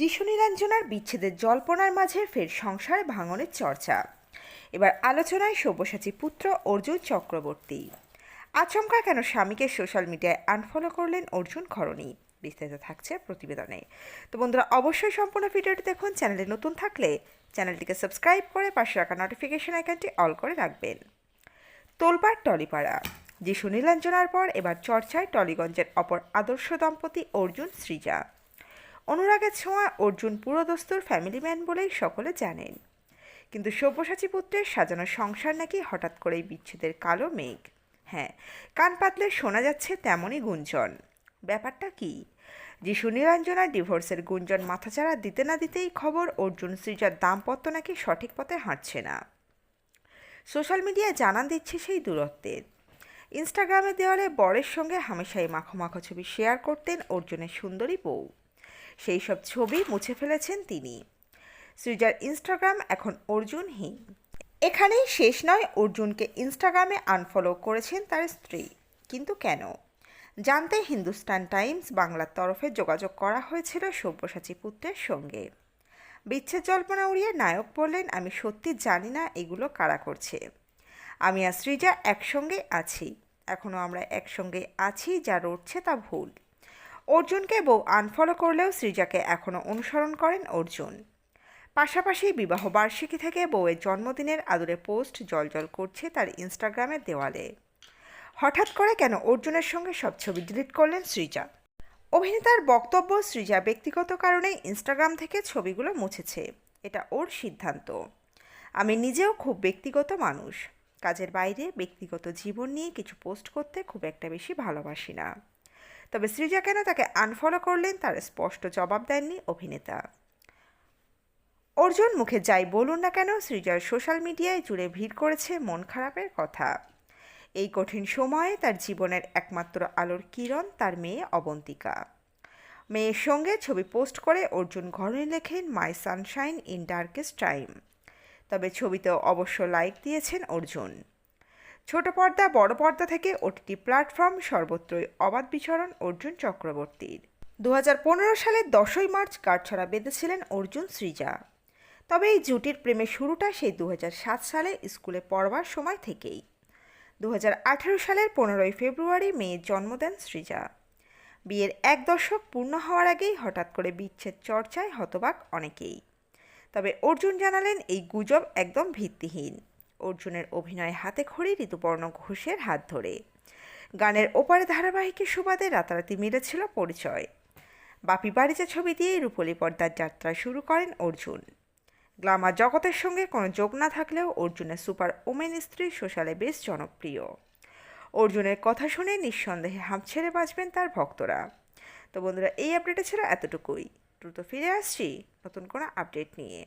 যিশু নীলাঞ্জনার বিচ্ছেদের জল্পনার মাঝে ফের সংসার ভাঙনের চর্চা। এবার আলোচনায় সব্যসাচী পুত্র অর্জুন চক্রবর্তী। আচমকা কেন স্বামীকে সোশ্যাল মিডিয়ায় আনফলো করলেন অর্জুন খরণী? বিস্তারিত থাকছে প্রতিবেদনে। তো বন্ধুরা, অবশ্যই সম্পূর্ণ ভিডিওটি দেখুন, চ্যানেলে নতুন থাকলে চ্যানেলটিকে সাবস্ক্রাইব করে পাশে রাখা নোটিফিকেশন আইকনটি অল করে রাখবেন। তোলপাড় টলিপাড়া। যিশু নীলাঞ্জনার পর এবার চর্চায় টলিগঞ্জের অপর আদর্শ দম্পতি অর্জুন সৃজা অনুরাগের ছোঁয়া অর্জুন পুরোদস্তুর ফ্যামিলি ম্যান বলেই সকলে জানেন। কিন্তু সব্যসাচী পুত্রের সাজানো সংসার নাকি হঠাৎ করেই বিচ্ছেদের কালো মেঘ। হ্যাঁ কান পাতলে শোনা যাচ্ছে তেমনই গুঞ্জন। ব্যাপারটা কি? যিশু নীলাঞ্জনার ডিভোর্সের গুঞ্জন মাথাচাড়া দিতে না দিতেই খবর অর্জুন সৃজার দাম্পত্য নাকি সঠিক পথে হাঁটছে না। সোশ্যাল মিডিয়ায় জানান দিচ্ছে সেই দূরত্বের। ইনস্টাগ্রামে দেওয়ালে বরের সঙ্গে হামেশাই মাখো মাখো ছবি শেয়ার করতেন অর্জুনের সুন্দরী বউ। সেই সব ছবি মুছে ফেলেছেন তিনি। সৃজার ইনস্টাগ্রাম এখন অর্জুনহীন। এখানেই শেষ নয়, অর্জুনকে ইনস্টাগ্রামে আনফলো করেছেন তার স্ত্রী। কিন্তু কেন? জানতে হিন্দুস্তান টাইমস বাংলার তরফে যোগাযোগ করা হয়েছিল সব্যসাচী পুত্রের সঙ্গে। বিচ্ছেদ জল্পনা উড়িয়ে নায়ক বললেন, আমি সত্যি জানি না এগুলো কারা করছে। আমি আর সৃজা একসঙ্গে আছি। এখনও আমরা একসঙ্গে আছি, যা রটছে তা ভুল। অর্জুনকে বউ আনফলো করলেও সৃজাকে এখনও অনুসরণ করেন অর্জুন। পাশাপাশি বিবাহ বার্ষিকী থেকে বউয়ের জন্মদিনের আদরে পোস্ট জলজল করছে তার ইনস্টাগ্রামের দেওয়ালে। হঠাৎ করে কেন অর্জুনের সঙ্গে সব ছবি ডিলিট করলেন সৃজা? অভিনেতার বক্তব্য সৃজা ব্যক্তিগত কারণে ইনস্টাগ্রাম থেকে ছবিগুলো মুছেছে। এটা ওর সিদ্ধান্ত। আমি নিজেও খুব ব্যক্তিগত মানুষ। কাজের বাইরে ব্যক্তিগত জীবন নিয়ে কিছু পোস্ট করতে খুব একটা বেশি ভালোবাসি না। তবে সৃজা কেন তাকে আনফলো করলেন তার স্পষ্ট জবাব দেননি অভিনেতা। অর্জুন মুখে যাই বলুন না কেন সৃজার সোশ্যাল মিডিয়ায় জুড়ে ভিড় করেছে মন খারাপের কথা। এই কঠিন সময়ে তার জীবনের একমাত্র আলোর কিরণ তার মেয়ে অবন্তিকা। মেয়ের সঙ্গে ছবি পোস্ট করে অর্জুন ঘরে লেখেন my sunshine in darkest time তবে ছবিতেও অবশ্য লাইক দিয়েছেন অর্জুন। ছোট পর্দা, বড় পর্দা থেকে ওটিটি প্ল্যাটফর্ম, সর্বত্রই অবাধ বিচরণ অর্জুন চক্রবর্তীর। দু হাজার পনেরো সালের দশই মার্চ কাঠছড়া বেঁধেছিলেন অর্জুন সৃজা। তবে এই জুটির প্রেমের শুরুটা সেই দু হাজার সাত সালে স্কুলে পড়বার সময় থেকেই। দু হাজার আঠেরো সালের পনেরোই ফেব্রুয়ারি মেয়ের জন্ম দেন সৃজা। বিয়ের এক দশক পূর্ণ হওয়ার আগেই হঠাৎ করে বিচ্ছেদ চর্চায় হতবাক অনেকেই। তবে অর্জুন জানালেন, এই গুজব একদম ভিত্তিহীন। অর্জুনের অভিনয় হাতে খড়ি ঋতুপর্ণ ঘোষের হাত ধরে। গানের ওপারে ধারাবাহিকের সুবাদে রাতারাতি মিলেছিল পরিচয়। বাপি বাড়িতে ছবি দিয়েই রূপলি পর্দার যাত্রা শুরু করেন অর্জুন। গ্লামার জগতের সঙ্গে কোনো যোগ না থাকলেও অর্জুনের সুপার ওমেন স্ত্রী সোশ্যালে বেশ জনপ্রিয়। অর্জুনের কথা শুনে নিঃসন্দেহে হাঁপ ছেড়ে বাঁচবেন তার ভক্তরা। তো বন্ধুরা, এই আপডেটে ছিল এতটুকুই। দ্রুত ফিরে আসছি নতুন কোনো আপডেট নিয়ে।